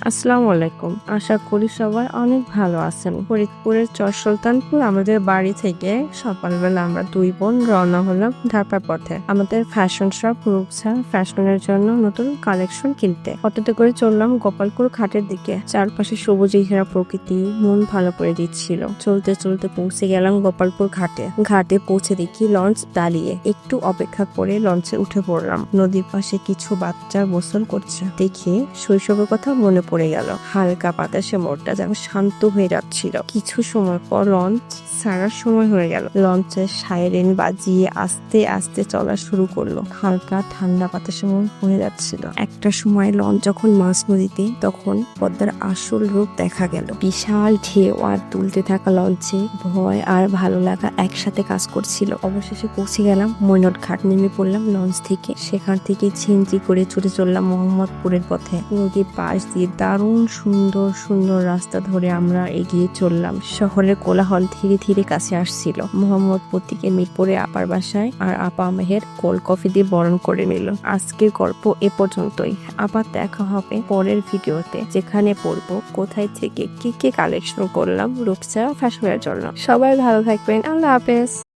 আসসালামু আলাইকুম। আশা করি সবাই অনেক ভালো আছেন। ফরিদপুরের চর সুলতানপুর আমাদের বাড়ি থেকে সকালবেলা আমরা দুই বোন রওনা হলাম ঢাকার পথে। আমাদের ফ্যাশন শপ রূপসা ফ্যাশনের জন্য নতুন কালেকশন কিনতে। অটোতে করে চললাম গোপালপুর ঘাটের দিকে। চারপাশে সবুজে ঘেরা প্রকৃতি, মন ভালো করে দিচ্ছিল। চলতে চলতে পৌঁছে গেলাম গোপালপুর ঘাটে। ঘাটে পৌঁছে দেখি লঞ্চ দাঁড়িয়ে। একটু অপেক্ষা করে লঞ্চে উঠে পড়লাম। নদীর পাশে কিছু বাচ্চা গোসল করছে। দেখে শৈশবের কথা মনে পড়ে গেল। হালকা বাতাসে মোড়টা যেন শান্ত হয়ে যাচ্ছিল। কিছু সময় পর লঞ্চ ছাড়ার সময় হয়ে গেল। লঞ্চের সাইরেন বাজিয়ে আস্তে আস্তে চলা শুরু করল। হালকা ঠান্ডা বাতাসে মন হয়ে যাচ্ছিল। একটা সময় লঞ্চ যখন মাছ নদীতে, তখন পদ্মার আসল রূপ দেখা গেল। বিশাল ঢেউ আর তুলতে থাকা লঞ্চে ভয় আর ভালো লাগা একসাথে কাজ করছিল। অবশেষে পৌঁছে গেলাম মৈনট ঘাট নেমে পড়লাম লঞ্চ থেকে। সেখান থেকে ছিনচি করে ছুটে চললাম মোহাম্মদপুরের পথে। নদীর পাশ দিয়ে দারুণ সুন্দর সুন্দর রাস্তা ধরে আমরা এগিয়ে চললাম। শহরের কোলাহল ধীরে ধীরে কাছে আসছিল। মোহাম্মদপুর থেকে মিরপুরে আপার বাসায় আর আপা মেহের কোল্ড কফি দিয়ে বরণ করে নিল। আজকের গল্প এ পর্যন্তই। আবার দেখা হবে পরের ভিডিওতে, যেখানে পড়ব কোথায় থেকে কি কি কালেকশন করলাম রূপসা ফ্যাশনের জন্য। সবাই ভালো থাকবেন। আল্লাহ হাফেজ।